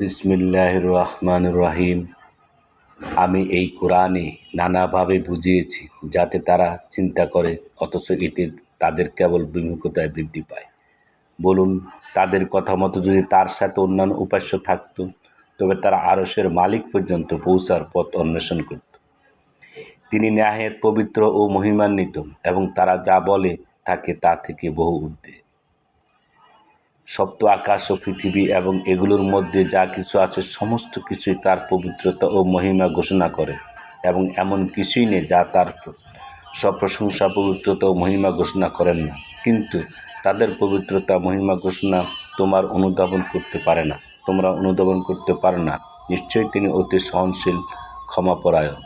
বিসমিল্লাহ রহমান রহিম আমি এই কোরআনে নানাভাবে বুঝিয়েছি যাতে তারা চিন্তা করে, অথচ এতে তাদের কেবল বিমুখতায় বৃদ্ধি পায়। বলুন, তাদের কথা মতো যদি তার সাথে অন্যান্য উপাস্য থাকত, তবে তারা আরসের মালিক পর্যন্ত পৌঁছার পথ অন্বেষণ করত। তিনি ন্যায়ের, পবিত্র ও মহিমান্বিত, এবং তারা যা বলে থাকে তা থেকে বহু ঊর্ধ্বে সপ্ত আকাশ ও পৃথিবী এবং এগুলোর মধ্যে যা কিছু আছে, সমস্ত কিছুই তার পবিত্রতা ও মহিমা ঘোষণা করে এবং এমন কিছুই নেই যা তার সপ্রশংসা পবিত্রতা ও মহিমা ঘোষণা করেন না। কিন্তু তাদের পবিত্রতা, মহিমা ঘোষণা তোমার অনুধাবন করতে পারে না। তোমরা অনুধাবন করতে পারো না। নিশ্চয়ই তিনি অতি সহনশীল, ক্ষমাপরায়ণ।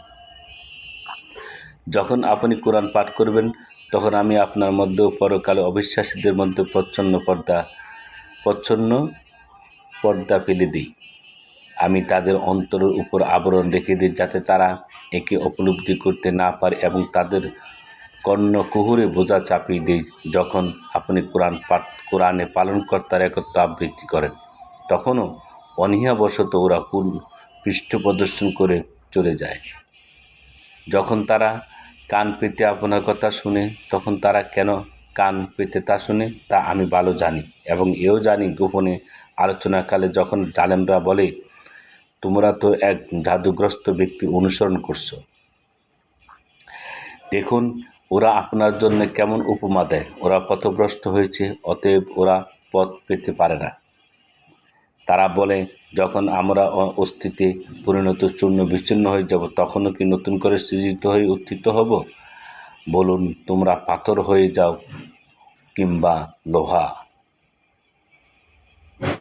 যখন আপনি কোরআন পাঠ করবেন, তখন আমি আপনার মধ্যে ও পরকালে অবিশ্বাসীদের মধ্যে প্রচ্ছন্ন পর্দা প্রচ্ছন্ন পর্দা ফেলে দিই। আমি তাদের অন্তরের উপর আবরণ রেখে দিই যাতে তারা একে উপলব্ধি করতে না পারে এবং তাদের কর্ণ কুহুরে বোঝা চাপিয়ে দিই যখন আপনি কোরআন পাঠ, কোরআনে পালনকর্তার একত্র আবৃত্তি করেন। তখনও অনীহাবশত ওরা কুল পৃষ্ঠ প্রদর্শন করে চলে যায়। যখন তারা কান পেতে আপনার কথা শুনে, তখন তারা কেন কান পেতে তা শুনে তা আমি ভালো জানি এবং এও জানি গোপনে আলোচনাকালে যখন জালেমরা বলে, তোমরা তো এক জাদুগ্রস্ত ব্যক্তি অনুসরণ করছ। দেখুন, ওরা আপনার জন্য কেমন উপমা দেয়। ওরা পথভ্রষ্ট হয়েছে, অতএব ওরা পথ পেতে পারে না। তারা বলে, যখন আমরা অস্তিত্বে পরিণত চূর্ণ বিচ্ছিন্ন হয়ে যাব, তখনও কি নতুন করে সৃজিত হয়ে উত্থিত হব? বলুন তোমরা পাথর হয়ে যাও কিংবা লোহা।